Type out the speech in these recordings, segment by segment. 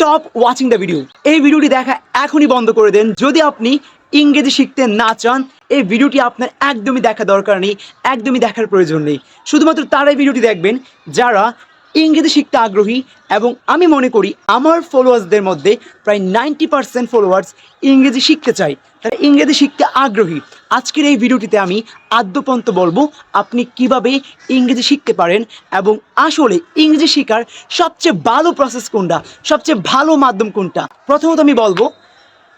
Stop watching the video এই ভিডিওটি দেখা এখনই বন্ধ করে দেন। যদি আপনি ইংরেজি শিখতে না চান, এই ভিডিওটি আপনার একদমই দেখা দরকার নেই, একদমই দেখার প্রয়োজন নেই। শুধুমাত্র তারাই ভিডিওটি দেখবেন, যারা ইংরেজি শিখতে আগ্রহী এবং আমি মনে করি আমার ফলোয়ার্সদের মধ্যে প্রায় নাইনটি পার্সেন্ট ফলোয়ার্স ইংরেজি শিখতে চাই তারা ইংরেজি শিখতে আগ্রহী। আজকের এই ভিডিওটিতে আমি আদ্যপন্ত বলব, আপনি কীভাবে ইংরেজি শিখতে পারেন এবং আসলে ইংরেজি শেখার সবচেয়ে ভালো প্রসেস কোনটা, সবচেয়ে ভালো মাধ্যম কোনটা? প্রথমত আমি বলব,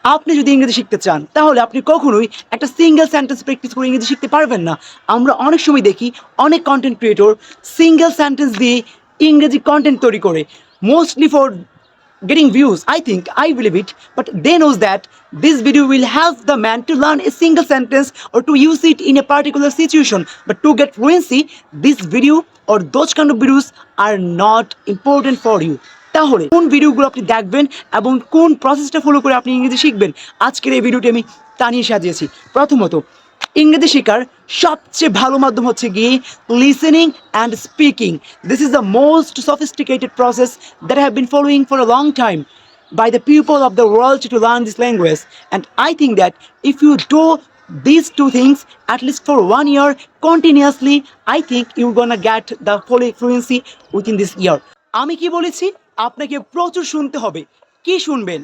আপনি যদি ইংরেজি শিখতে চান, তাহলে আপনি কখনোই একটা সিঙ্গেল সেন্টেন্স প্র্যাকটিস করে ইংরেজি শিখতে পারবেন না। আমরা অনেক সময় দেখি, অনেক কন্টেন্ট ক্রিয়েটর সিঙ্গেল সেন্টেন্স দিয়ে ইংরেজি কন্টেন্ট তৈরি করে। Mostly for getting views i think i believe it but they knows that this video will help the man to learn a single sentence or to use it in a particular situation but to get fluency this video or those kind of videos are not important for you তাহলে কোন ভিডিওগুলো আপনি দেখবেন এবং কোন প্রসেসটা follow করে আপনি ইংরেজি শিখবেন আজকের এই ভিডিওটি আমি তা নিয়ে সাজিয়েছি প্রথমত ইংরেজি শেখার সবচেয়ে ভালো মাধ্যম হচ্ছে গিয়ে listening and speaking this is the most sophisticated process that have been following for a long time by the people of the world to learn this language and i think that if you do these two things at least for one year continuously i think you're gonna get the full fluency within this year আমি কি বলেছি আপনাকে প্রচুর শুনতে হবে কি শুনবেন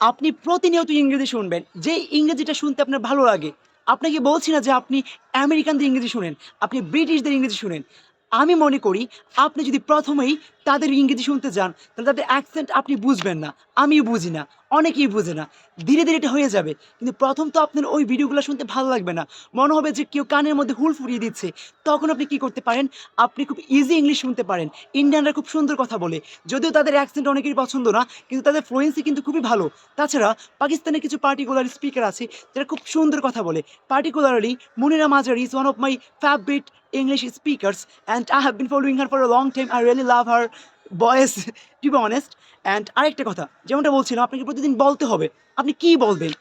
আপনি প্রতিনিয়ত ইংরেজি শুনবেন যে ইংরেজিটা শুনতে আপনার ভালো লাগে আপনাকে বলছি না যে আপনি আমেরিকানদের ইংরেজি শুনেন, আপনি ব্রিটিশদের ইংরেজি শুনেন। আমি মনে করি আপনি যদি প্রথমেই তাদের ইংরেজি শুনতে যান, তাহলে তাদের অ্যাকসেন্ট আপনি বুঝবেন না। আমিও বুঝি না। অনেকেই বুঝে না। ধীরে ধীরে এটা হয়ে যাবে। কিন্তু প্রথম তো আপনার ওই ভিডিওগুলো শুনতে ভালো লাগবে না। মনে হবে যে কেউ কানের মধ্যে হুল ফুরিয়ে দিচ্ছে। তখন আপনি কি করতে পারেন? আপনি খুব ইজি ইংলিশ শুনতে পারেন। ইন্ডিয়ানরা খুব সুন্দর কথা বলে। যদিও তাদের অ্যাকসেন্ট অনেকেরই পছন্দ না, কিন্তু তাদের ফ্লুয়েন্সি কিন্তু খুবই ভালো। তাছাড়া পাকিস্তানের কিছু পার্টিকুলার স্পিকার আছে, যারা খুব সুন্দর কথা বলে। Particularly Munira Mazari is one of my favourite English speakers, and I have been following her for a long time. I really love her. Voice to be honest. And আরেকটা কথা, যেমনটা বলছিলাম, আপনাকে প্রতিদিন বলতে হবে, আপনি কি বলবেন?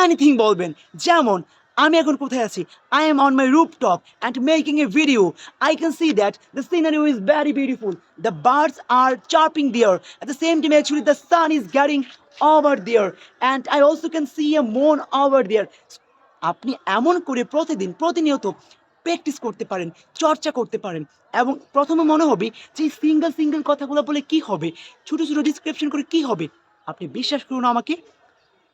এনিথিং বলবেন। যেমন, আমি এখন কোথায় আছি? I I'm on my rooftop and making a video I can see that the scenario is very beautiful the birds are chirping there at the same time actually the sun is getting over there and I also can see a moon over there আপনি এমন করে প্রতিদিন প্রতিনিয়ত practice করতে পারেন, চর্চা করতে পারেন। এবং প্রথমে মনে হবে যে সিঙ্গেল সিঙ্গেল কথাগুলো বলে কি হবে? ছোটো ছোটো ডিসক্রিপশন করে কি হবে? আপনি বিশ্বাস করুন আমাকে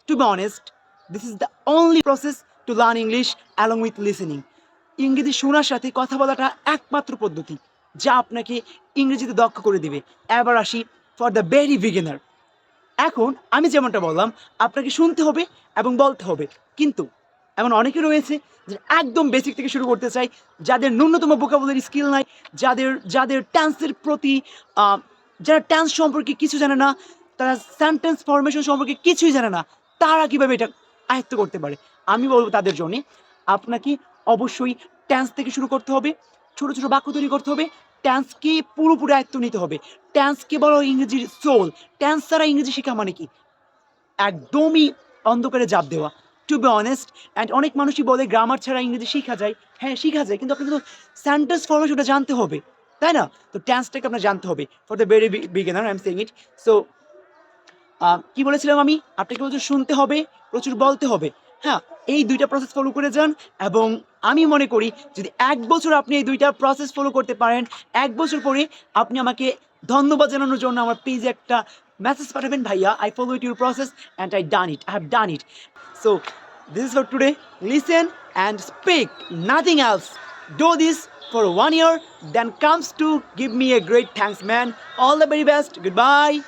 to be honest this is the only process to learn English along with listening ইংরেজি শোনার সাথে কথা বলাটা একমাত্র পদ্ধতি, যা আপনাকে ইংরেজিতে দক্ষ করে দেবে। এবার আসি ফর দ্য ভেরি বিগিনার এখন আমি যেমনটা বললাম, আপনাকে শুনতে হবে এবং বলতে হবে। কিন্তু এমন অনেকে রয়েছে যে একদম বেসিক থেকে শুরু করতে চাই যাদের ন্যূনতম বোকাবুলারি স্কিল নাই, যাদের যাদের ট্যান্সের প্রতি যারা ট্যান্স সম্পর্কে কিছু জানে না, তারা সেন্টেন্স ফরমেশন সম্পর্কে কিছুই জানে না, তারা কীভাবে এটা আয়ত্ত করতে পারে? আমি বলব তাদের জন্য, আপনাকে অবশ্যই ট্যান্স থেকে শুরু করতে হবে, ছোট ছোট বাক্য তৈরি করতে হবে ট্যান্সকে পুরোপুরি আয়ত্ত নিতে হবে। ট্যান্সকে বলো ইংরেজির সোল ট্যান্স ছাড়া ইংরেজি শেখা মানে কি? একদমই অন্ধকারে জাপ দেওয়া। টু বি অনেস্ট অ্যান্ড অনেক মানুষই বলে গ্রামার ছাড়া ইংরেজি শেখা যায়। হ্যাঁ শেখা যায়, কিন্তু আপনাকে তো সেন্টেন্স ফর্মেশন ওটা জানতে হবে, তাই না? তো ট্যান্সটাকে আপনার জানতে হবে for the very beginner I am saying it so কি বলেছিলাম আমি? আপনাকে প্রচুর শুনতে হবে, প্রচুর বলতে হবে। হ্যাঁ এই দুইটা প্রসেস ফলো করে যান, এবং আমি মনে করি যদি এক বছর আপনি এই দুইটা প্রসেস ফলো করতে পারেন, এক বছর পরে আপনি আমাকে ধন্যবাদ জানানোর জন্য আমার পেজে একটা মেসেজ পাঠাবেন, ভাইয়া I follow it your process and I done it I have done it So, this is for today. Listen and speak, nothing else. Do this for one year, then comes to give me a great thanks, man. All the very best. Goodbye.